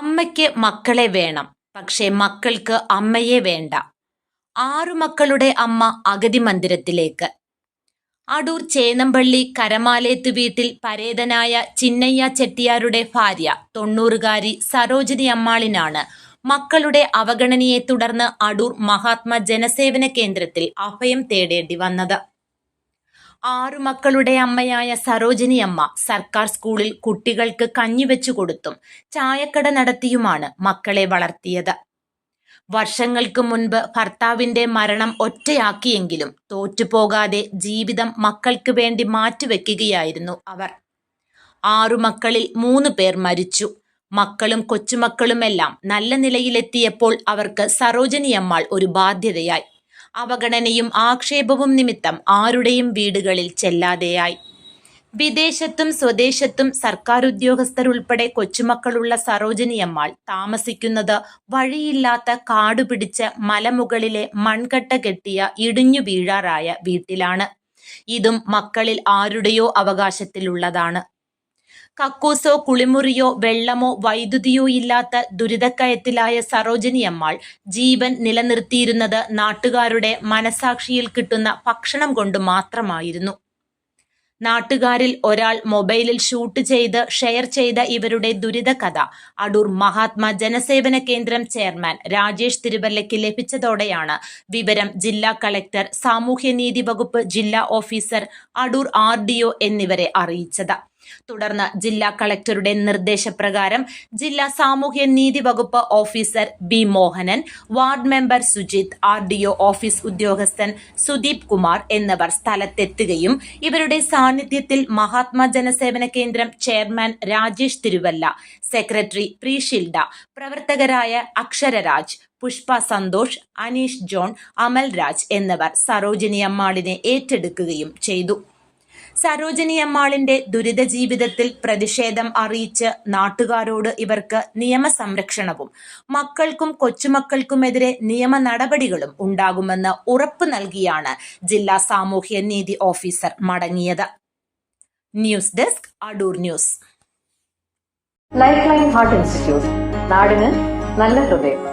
അമ്മയ്ക്ക് മക്കളെ വേണം. പക്ഷേ മക്കൾക്ക് അമ്മയെ വേണ്ട. ആറു മക്കളുടെ അമ്മ അഗതി മന്ദിരത്തിലേക്ക്. അടൂർ ചേനമ്പള്ളി കരമാലേത്ത് വീട്ടിൽ പരേതനായ ചിന്നയ്യ ചെട്ടിയാരുടെ ഭാര്യ തൊണ്ണൂറുകാരി സരോജിനി അമ്മാളിനാണ് മക്കളുടെ അവഗണനയെ തുടർന്ന് അടൂർ മഹാത്മാ ജനസേവന കേന്ദ്രത്തിൽ അഭയം തേടേണ്ടി വന്നത്. ആറു മക്കളുടെ അമ്മയായ സരോജിനി അമ്മ സർക്കാർ സ്കൂളിൽ കുട്ടികൾക്ക് കഞ്ഞിവെച്ചു കൊടുത്തും ചായക്കട നടത്തിയുമാണ് മക്കളെ വളർത്തിയത്. വർഷങ്ങൾക്ക് മുൻപ് ഭർത്താവിന്റെ മരണം ഒറ്റയാക്കിയെങ്കിലും തോറ്റുപോകാതെ ജീവിതം മക്കൾക്ക് വേണ്ടി മാറ്റിവെക്കുകയായിരുന്നു അവർ. ആറു മക്കളിൽ മൂന്ന് പേർ മരിച്ചു. മക്കളും കൊച്ചുമക്കളുമെല്ലാം നല്ല നിലയിലെത്തിയപ്പോൾ അവർക്ക് സരോജിനിയമ്മാൾ ഒരു ബാധ്യതയായി. അവഗണനയും ആക്ഷേപവും നിമിത്തം ആരുടെയും വീടുകളിൽ ചെല്ലാതെയായി. വിദേശത്തും സ്വദേശത്തും സർക്കാർ ഉദ്യോഗസ്ഥരുൾപ്പെടെ കൊച്ചുമക്കളുള്ള സരോജിനിയമ്മാൾ താമസിക്കുന്നത് വഴിയില്ലാത്ത കാടുപിടിച്ച മലമുകളിലെ മൺകട്ട കെട്ടിയ ഇടിഞ്ഞു വീഴാറായ വീട്ടിലാണ്. ഇതും മക്കളിൽ ആരുടെയോ അവകാശത്തിലുള്ളതാണ്. കക്കൂസോ കുളിമുറിയോ വെള്ളമോ വൈദ്യുതിയോ ഇല്ലാത്ത ദുരിതക്കയത്തിലായ സരോജിനിയമ്മാൾ ജീവൻ നിലനിർത്തിയിരുന്നത് നാട്ടുകാരുടെ മനസാക്ഷിയിൽ കിട്ടുന്ന ഭക്ഷണം കൊണ്ട് മാത്രമായിരുന്നു. നാട്ടുകാരിൽ ഒരാൾ മൊബൈലിൽ ഷൂട്ട് ചെയ്ത് ഷെയർ ചെയ്ത ഇവരുടെ ദുരിതകഥ അടൂർ മഹാത്മാ ജനസേവന കേന്ദ്രം ചെയർമാൻ രാജേഷ് തിരുവല്ലയ്ക്ക് ലഭിച്ചതോടെയാണ് വിവരം ജില്ലാ കളക്ടർ സാമൂഹ്യനീതി വകുപ്പ് ജില്ലാ ഓഫീസർ അടൂർ ആർ എന്നിവരെ അറിയിച്ചത്. തുടർന്ന് ജില്ലാ കളക്ടറുടെ നിർദ്ദേശപ്രകാരം ജില്ലാ സാമൂഹ്യ നീതി വകുപ്പ് officer B Mohanan ward member Sujith R D O office ഉദ്യോഗസ്ഥൻ സുദീപ് കുമാർ എന്നിവർ സ്ഥലത്തെത്തുകയും ഇവരുടെ സാന്നിധ്യത്തിൽ മഹാത്മാ ജനസേവന കേന്ദ്രം ചെയർമാൻ രാജേഷ് തിരുവല്ല സെക്രട്ടറി പ്രീഷിൽഡ പ്രവർത്തകരായ അക്ഷരരാജ് പുഷ്പ സന്തോഷ് അനീഷ് ജോൺ അമൽ രാജ് എന്നിവർ സരോജിനി അമ്മാളിനെ ഏറ്റെടുക്കുകയും ചെയ്തു. സരോജിനി അമ്മാളിന്റെ ദുരിത ജീവിതത്തിൽ പ്രതിഷേധം അറിയിച്ച് നാട്ടുകാരോട് ഇവർക്ക് നിയമസംരക്ഷണവും മക്കൾക്കും കൊച്ചുമക്കൾക്കുമെതിരെ നിയമ നടപടികളും ഉണ്ടാകുമെന്ന് ഉറപ്പു നൽകിയാണ് ജില്ലാ സാമൂഹ്യ നീതി ഓഫീസർ മടങ്ങിയത്. News desk Adoor news. Life line heart institute നാടിന് നല്ല ഹൃദയം.